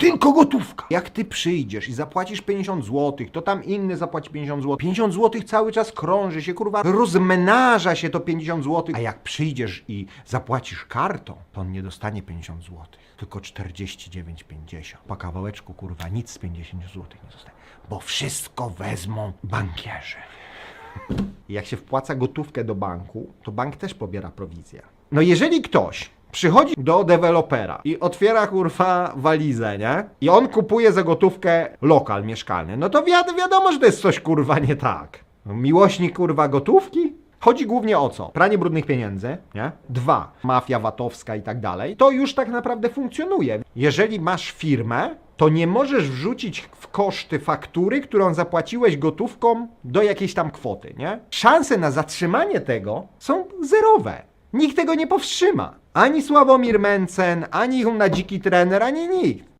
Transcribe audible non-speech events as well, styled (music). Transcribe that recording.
tylko gotówka. Jak ty przyjdziesz i zapłacisz 50 zł, to tam inny zapłaci 50 zł. 50 zł cały czas krąży się, kurwa, rozmnaża się to 50 zł. A jak przyjdziesz i zapłacisz kartą, to on nie dostanie 50 zł, tylko 49,50. Po kawałeczku, kurwa, nic z 50 zł nie zostanie, bo wszystko wezmą bankierzy. (laughs) Jak się wpłaca gotówkę do banku, to bank też pobiera prowizję. No jeżeli ktoś przychodzi do dewelopera i otwiera kurwa walizę, nie? I on kupuje za gotówkę lokal mieszkalny, no to wiad wiadomo, że to jest coś kurwa nie tak. No, Miłośnik kurwa gotówki? Chodzi głównie o co? Pranie brudnych pieniędzy, nie? Dwa, mafia VAT-owska i tak dalej. To już tak naprawdę funkcjonuje. Jeżeli masz firmę, to nie możesz wrzucić w koszty faktury, którą zapłaciłeś gotówką do jakiejś tam kwoty, nie? Szanse na zatrzymanie tego są zerowe. Nikt tego nie powstrzyma. Ani Sławomir Mencen, ani na dziki trener, ani nikt.